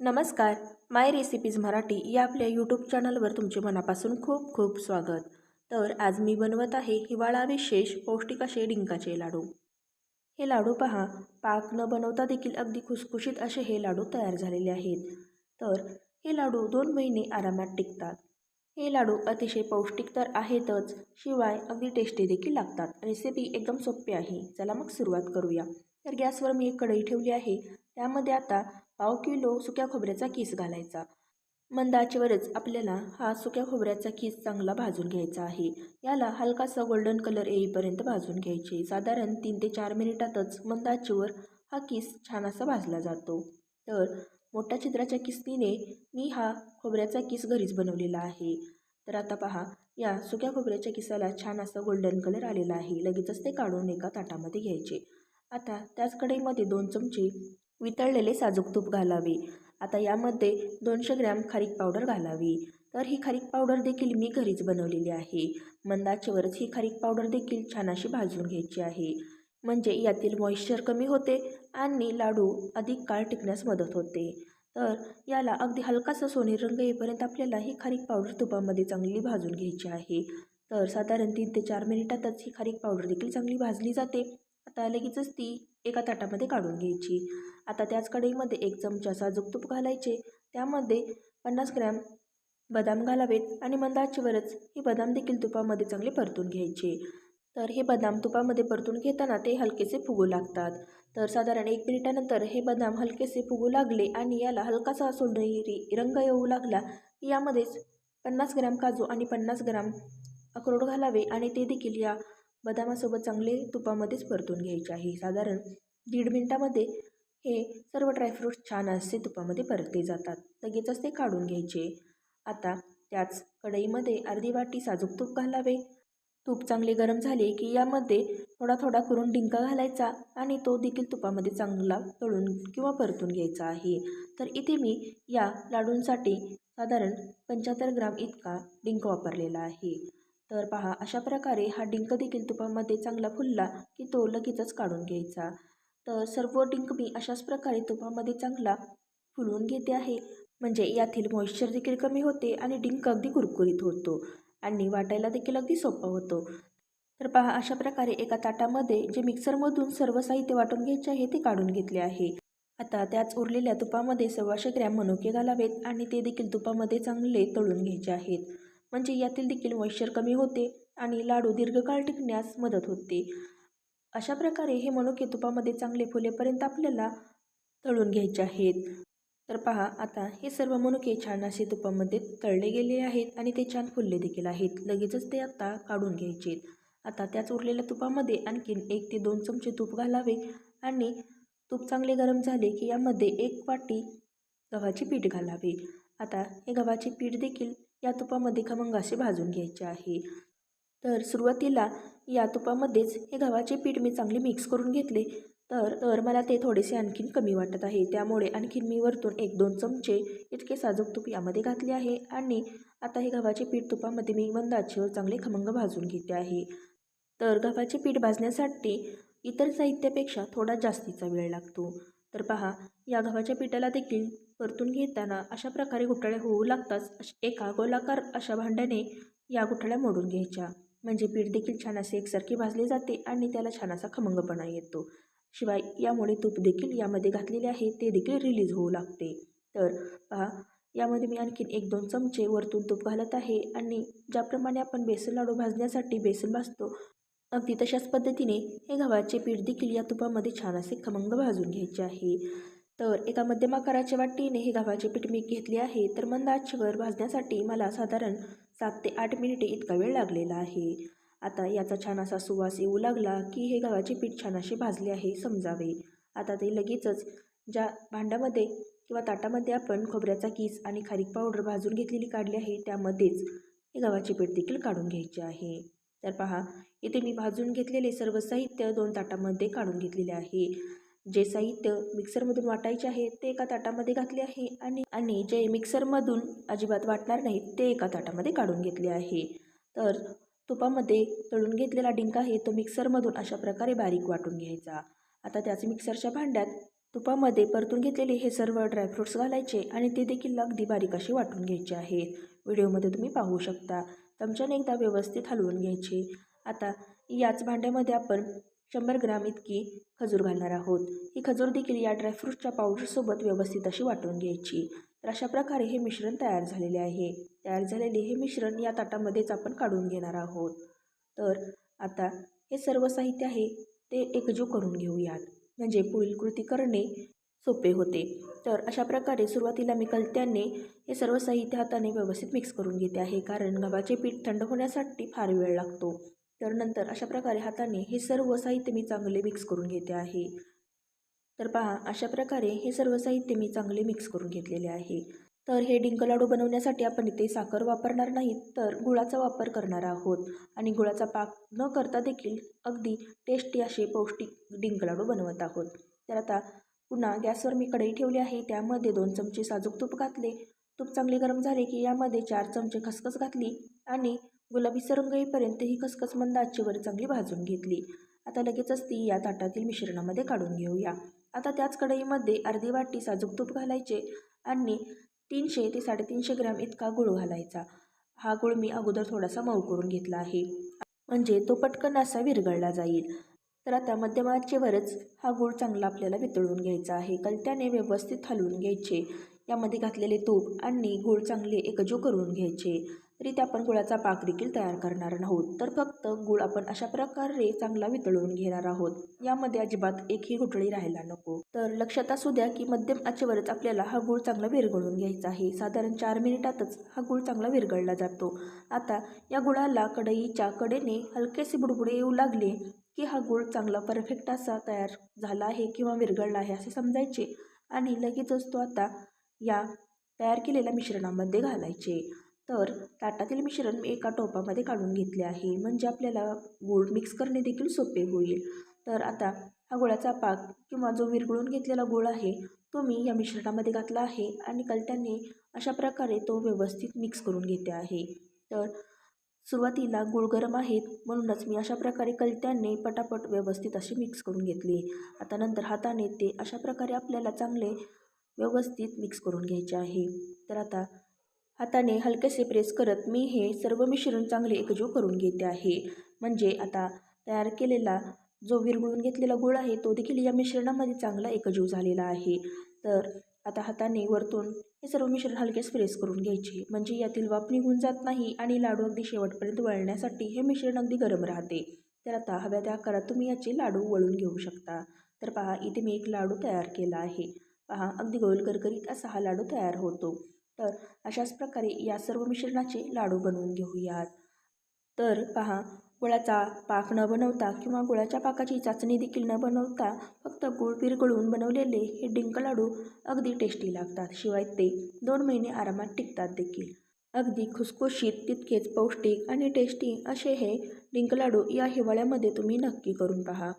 नमस्कार माय रेसिपीज मराठी या आपल्या यूट्यूब चॅनलवर तुमचे मनापासून खूप खूप स्वागत. तर आज मी बनवत आहे हिवाळा विशेष पौष्टिक असे डिंकाचे लाडू. हे लाडू पहा पाक न बनवता देखील अगदी खुसखुशीत असे हे लाडू तयार झालेले आहेत. तर हे लाडू दोन महिने आरामात टिकतात. हे लाडू अतिशय पौष्टिक तर आहेतच शिवाय अगदी टेस्टी देखील लागतात. रेसिपी एकदम सोपी आहे. चला मग सुरुवात करूया. तर गॅसवर मी एक कढई ठेवली आहे. त्यामध्ये आता पाव किलो सुक्या खोबऱ्याचा किस घालायचा. मंद आचेवरच आपल्याला हा सुक्या खोबऱ्याचा किस चांगला भाजून घ्यायचा आहे. याला हलकासा गोल्डन कलर येईपर्यंत भाजून घ्यायचे. साधारण तीन ते चार मिनिटातच मंद आचेवर हा किस छान असा भाजला जातो. तर मोठ्या छिद्राच्या किस्तीने मी हा खोबऱ्याचा किस घरीच बनवलेला आहे. तर आता पहा या सुक्या खोबऱ्याच्या किसाला छान असा गोल्डन कलर आलेला आहे. लगेचच ते काढून एका ताटामध्ये घ्यायचे. आता त्याच कढईमध्ये दोन चमचे वितळलेले साजूक तूप घालावे. आता यामध्ये दोनशे ग्रॅम खारीक पावडर घालावी. तर ही खारीक पावडर देखील मी घरीच बनवलेली आहे. मंदाचेवरच ही खारीक पावडर देखील छान अशी भाजून घ्यायची आहे. म्हणजे यातील मॉइश्चर कमी होते आणि लाडू अधिक काळ टिकण्यास मदत होते. तर याला अगदी हलकासा सोनेरी रंग येईपर्यंत आपल्याला ही खारीक पावडर तुपामध्ये चांगली भाजून घ्यायची आहे. तर साधारण तीन ते चार मिनिटातच ही खारीक पावडर देखील चांगली भाजली जाते. आता लगेचच ती एका ताटामध्ये काढून घ्यायची. आता त्याच कढईमध्ये एक चमचा साजूक तूप घालायचे. त्यामध्ये पन्नास ग्रॅम बदाम घालावेत आणि मंदाचीवरच हे बदाम देखील तुपामध्ये चांगले परतून घ्यायचे. तर हे बदाम तुपामध्ये परतून घेताना ते हलकेसे फुगू लागतात. तर साधारण एक मिनिटानंतर हे बदाम हलकेसे फुगू लागले आणि याला हलकासा सोनेरी रंग येऊ लागला यामध्येच पन्नास ग्रॅम काजू आणि पन्नास ग्रॅम अक्रोड घालावे आणि ते देखील या बदामासोबत चांगले तुपामध्येच परतून घ्यायचे आहे. साधारण दीड मिनटामध्ये हे सर्व ड्रायफ्रूट्स छान असे तुपामध्ये परतले जातात. लगेचच ते काढून घ्यायचे. आता त्याच कढईमध्ये अर्धी वाटी साजूक तूप घालावे. तूप चांगले गरम झाले की यामध्ये थोडा थोडा करून डिंका घालायचा आणि तो देखील तुपामध्ये चांगला तळून किंवा परतून घ्यायचा आहे. तर इथे मी या लाडूंसाठी साधारण पंच्याहत्तर ग्राम इतका डिंक वापरलेला आहे. तर पहा अशा प्रकारे हा डिंक देखील तुपामध्ये चांगला फुलला की तो लगेचच काढून घ्यायचा. तर सर्व डिंक मी अशाच प्रकारे तुपामध्ये चांगला फुलवून घेते आहे. म्हणजे यातील मॉइश्चर देखील कमी होते आणि डिंक अगदी कुरकुरीत होतो आणि वाटायला देखील अगदी सोपा होतो. तर पहा अशा प्रकारे एका ताटामध्ये जे मिक्सरमधून सर्व साहित्य वाटून घ्यायचे आहे ते काढून घेतले आहे. आता त्याच उरलेल्या तुपामध्ये सव्वाशे ग्रॅम मनुके घालावेत आणि ते देखील तुपामध्ये चांगले तळून घ्यायचे आहेत. म्हणजे यातील देखील मॉइश्चर कमी होते आणि लाडू दीर्घकाळ टिकण्यास मदत होते. अशा प्रकारे हे मनुके तुपामध्ये चांगले फुलेपर्यंत आपल्याला तळून घ्यायचे आहेत. तर पहा आता हे सर्व मनुके छान असे तुपामध्ये तळले गेले आहेत आणि ते छान फुलले देखील आहेत. लगेचच ते आता काढून घ्यायचे आता त्याच उरलेल्या तुपामध्ये आणखीन एक ते दोन चमचे तूप घालावे आणि तूप चांगले गरम झाले की यामध्ये एक वाटी गव्हाचे पीठ घालावे. आता हे गव्हाचे पीठ देखील या तुपामध्ये खमंग असे भाजून घ्यायचे आहे. तर सुरुवातीला या तुपामध्येच हे गव्हाचे पीठ मी चांगले मिक्स करून घेतले. तर तर मला ते थोडेसे आणखीन कमी वाटत आहे. त्यामुळे आणखीन मी वरतून एक दोन चमचे इतके साजूक तूप यामध्ये घातले आहे. आणि आता हे गव्हाचे पीठ तुपामध्ये मी मंद आचेवर चांगले खमंग भाजून घेते आहे. तर गव्हाचे पीठ भाजण्यासाठी इतर साहित्यापेक्षा थोडा जास्तीचा वेळ लागतो. तर पहा या गव्हाच्या पिठाला देखील परतून घेताना अशा प्रकारे गुठळ्या होऊ लागताच एका गोलाकार अशा भांड्याने या गुठळ्या मोडून घ्यायच्या. म्हणजे पीठ देखील छान असे एकसारखे भाजले जाते आणि त्याला छान असा खमंगपणा येतो. शिवाय यामुळे तूप देखील यामध्ये घातलेले आहे ते देखील रिलीज होऊ लागते. तर पहा यामध्ये मी आणखीन एक दोन चमचे वरतून तूप घालत आहे आणि ज्याप्रमाणे आपण बेसन लाडू भाजण्यासाठी बेसन भाजतो अगदी तशाच पद्धतीने हे गव्हाचे पीठ देखील या तुपामध्ये छान असे खमंग भाजून घ्यायचे आहे. तर एका मध्यम आकाराच्या वाटीने हे गव्हाचे पीठ मी घेतले आहे. तर मंद आचेवर भाजण्यासाठी मला साधारण सात ते आठ मिनिटे इतका वेळ लागलेला आहे. आता याचा छान असा सुवास येऊ लागला की हे गव्हाचे पीठ छान असे भाजले आहे समजावे. आता ते लगेचच ज्या भांड्यामध्ये किंवा ताटामध्ये आपण खोबऱ्याचा किस आणि खारीक पावडर भाजून घेतलेली काढली आहे त्यामध्येच हे गव्हाचे पीठ देखील काढून घ्यायचे आहे. तर पहा इथे मी भाजून घेतलेले सर्व साहित्य दोन ताटामध्ये काढून घेतलेले आहे. जे साहित्य मिक्सरमधून वाटायचे आहे ते एका ताटामध्ये घातले आहे आणि आणि जे मिक्सरमधून अजिबात वाटणार नाही ते एका ताटामध्ये काढून घेतले आहे. तर तुपामध्ये तळून घेतलेला डिंक आहे तो मिक्सरमधून अशा प्रकारे बारीक वाटून घ्यायचा. आता त्याच मिक्सरच्या भांड्यात तुपामध्ये परतून घेतलेले हे सर्व ड्रायफ्रूट्स घालायचे आणि ते देखील अगदी बारीक असे वाटून घ्यायचे आहेत. व्हिडिओमध्ये तुम्ही पाहू शकता. चमच्याने एकदा व्यवस्थित हलवून घ्यायचे. आता याच भांड्यामध्ये आपण शंभर ग्राम इतकी खजूर घालणार आहोत. ही खजूर देखील या ड्रायफ्रूटच्या पावडरसोबत व्यवस्थित अशी वाटून घ्यायची. तर अशा प्रकारे हे मिश्रण तयार झालेले आहे. तयार झालेले हे मिश्रण या ताटामध्येच आपण काढून घेणार आहोत. तर आता हे सर्व साहित्य आहे ते एकजीव करून घेऊयात. म्हणजे पुढील कृती करणे सोपे होते. तर अशा प्रकारे सुरुवातीला मी कलत्याने हे सर्व साहित्य हाताने व्यवस्थित मिक्स करून घेते आहे. कारण गव्हाचे पीठ थंड होण्यासाठी फार वेळ लागतो. तर नंतर अशा प्रकारे हाताने हे सर्व साहित्य मी चांगले मिक्स करून घेते आहे. तर पहा अशा प्रकारे हे सर्व साहित्य मी चांगले मिक्स करून घेतलेले आहे. तर हे डिंक लाडू बनवण्यासाठी आपण इथे साखर वापरणार नाहीत तर गुळाचा वापर करणार आहोत. आणि गुळाचा पाक न करता देखील अगदी टेस्टी असे पौष्टिक डिंक लाडू बनवत आहोत. तर आता पुन्हा गॅसवर मी कढई ठेवली आहे त्यामध्ये दोन चमचे साजूक तूप घातले. तूप चांगले गरम झाले की यामध्ये चार चमचे खसखस घातली आणि गुलाबी रंग येईपर्यंत ही खसखस मंद आचेवर चांगली भाजून घेतली. आता लगेचच ती या ताटातील मिश्रणामध्ये काढून घेऊया. आता त्याच कढईमध्ये अर्धी वाटी साजूक तूप घालायचे आणि तीनशे ते साडेतीनशे ग्रॅम इतका गूळ घालायचा. हा गूळ मी अगोदर थोडासा मऊ करून घेतला आहे. म्हणजे तो पटकन असा विरघळला जाईल. तर आता मध्यम आचेवरच हा गूळ चांगला आपल्याला वितळून घ्यायचा आहे. कलत्याने व्यवस्थित हलवून घ्यायचे. यामध्ये घातलेले तूप आणि गूळ चांगले एकजू करून घ्यायचे. तरी आपण गुळाचा पाक देखील तयार करणार आहोत. तर फक्त गुळ आपण अशा प्रकारे चांगला वितळून घेणार आहोत. यामध्ये अजिबात एकही गुठळी राहायला नको. तर लक्षात असू द्या की मध्यम आचेवरच आपल्याला हा गूळ चांगला विरघळून घ्यायचा आहे. साधारण चार मिनिटातच हा गुळ चांगला विरघळला जातो. आता या गुळाला कढईच्या कडेने हलकेसे बुडबुडे येऊ लागले की हा गूळ चांगला परफेक्ट असा तयार झाला आहे किंवा विरघळला आहे असे समजायचे आणि लगेचच तो आता या तयार केलेल्या मिश्रणामध्ये घालायचे. तर ताटातील मिश्रण मी एका टोपामध्ये काढून घेतले आहे. म्हणजे आपल्याला गूळ मिक्स करणे देखील सोपे होईल. तर आता हा गुळाचा पाक किंवा जो विरघळून घेतलेला गुळ आहे तो मी या मिश्रणामध्ये घातला आहे आणि कलट्याने अशा प्रकारे तो व्यवस्थित मिक्स करून घेते आहे. तर सुरुवातीला गुळ गरम आहेत म्हणूनच मी अशा प्रकारे कलट्याने पटापट व्यवस्थित अशी मिक्स करून घेतली. आता नंतर हाताने ते अशा प्रकारे आपल्याला चांगले व्यवस्थित मिक्स करून घ्यायचे आहे. तर आता हाताने हलकेसे प्रेस करत मी हे सर्व मिश्रण चांगले एकजीव करून घेते आहे. म्हणजे आता तयार केलेला जो विरघळून घेतलेला गुळ आहे तो देखील या मिश्रणामध्ये चांगला एकजीव झालेला आहे. तर आता हाताने वरतून हे सर्व मिश्रण हलकेच प्रेस करून घ्यायचे. म्हणजे यातील वाफ निघून जात नाही आणि लाडू अगदी शेवटपर्यंत वळण्यासाठी हे मिश्रण अगदी गरम राहते. तर आता हव्या त्या आकारात तुम्ही याचे लाडू वळून घेऊ शकता. तर पहा इथे मी एक लाडू तयार केला आहे. पहा अगदी गोल करकरीत असा हा लाडू तयार होतो. तर अशाच प्रकारे या सर्व मिश्रणाचे लाडू बनवून घेऊयात. तर पहा गुळाचा पाक न बनवता किंवा गुळाच्या पाकाची चाचणी देखील न बनवता फक्त गुळ विरघळून बनवलेले हे डिंक लाडू अगदी टेस्टी लागतात. शिवाय ते दोन महिने आरामात टिकतात देखील. अगदी खुसखुशीत तितकेच पौष्टिक आणि टेस्टी असे हे डिंक लाडू या हिवाळ्यामध्ये तुम्ही नक्की करून पहा.